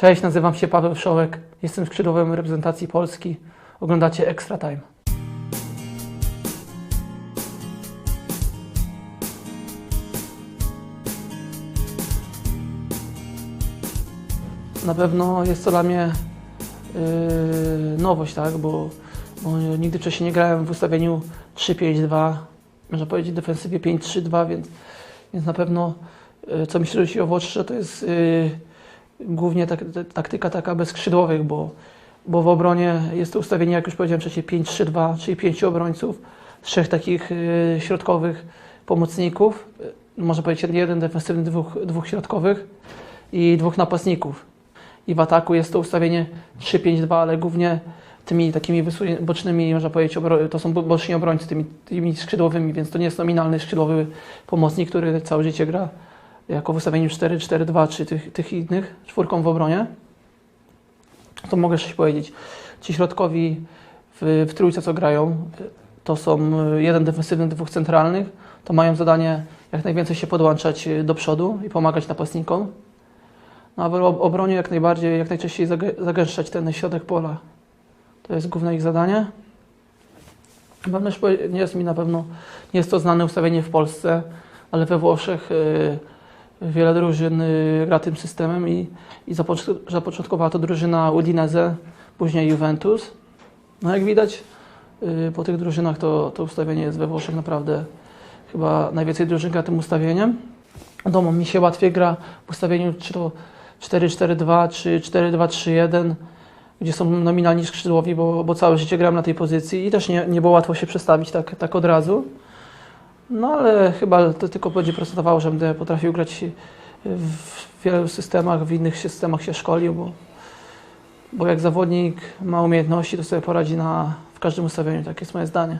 Cześć, nazywam się Paweł Szołek. Jestem skrzydłowym reprezentacji Polski. Oglądacie Extra Time. Na pewno jest to dla mnie yy, nowość, tak? Bo, bo nigdy wcześniej nie grałem w ustawieniu 3-5-2, można powiedzieć defensywie 5-3-2, więc, więc na pewno yy, co mi się rzuciło w oczy, to jest yy, głównie tak, ta- taktyka taka bez skrzydłowych, bo, bo w obronie jest to ustawienie, jak już powiedziałem wcześniej, 5-3-2, czyli pięciu obrońców, trzech takich yy, środkowych pomocników, yy, można powiedzieć jeden defensywny, dwóch, dwóch środkowych i dwóch napastników. I w ataku jest to ustawienie 3-5-2, ale głównie tymi takimi bocznymi, można powiedzieć, to są bo- boczni obrońcy, tymi, tymi skrzydłowymi, więc to nie jest nominalny skrzydłowy pomocnik, który całe życie gra jako w ustawieniu 4-4-2 czy tych, tych innych, czwórką w obronie. To mogę coś powiedzieć. Ci środkowi w, w trójce, co grają, to są y, jeden defensywny, dwóch centralnych, to mają zadanie jak najwięcej się podłączać y, do przodu i pomagać napastnikom. No a w ob- obronie jak najbardziej, jak najczęściej zagę- zagęszczać ten środek pola. To jest główne ich zadanie. Powie- nie jest mi na pewno, nie jest to znane ustawienie w Polsce, ale we Włoszech y, wiele drużyn y, gra tym systemem i, i zapoczątkowała to drużyna Udinese, później Juventus. No jak widać y, po tych drużynach to, to ustawienie jest we Włoszech naprawdę chyba najwięcej drużyn gra tym ustawieniem. Wiadomo, mi się łatwiej gra w ustawieniu czy to 4-4-2 czy 4-2-3-1, gdzie są nominalni skrzydłowi, bo, bo całe życie gram na tej pozycji i też nie, nie było łatwo się przestawić tak, tak od razu. No ale chyba to tylko będzie procentowało, że będę potrafił grać w wielu systemach, w innych systemach się szkolił, bo, bo jak zawodnik ma umiejętności, to sobie poradzi na, w każdym ustawieniu, tak jest moje zdanie.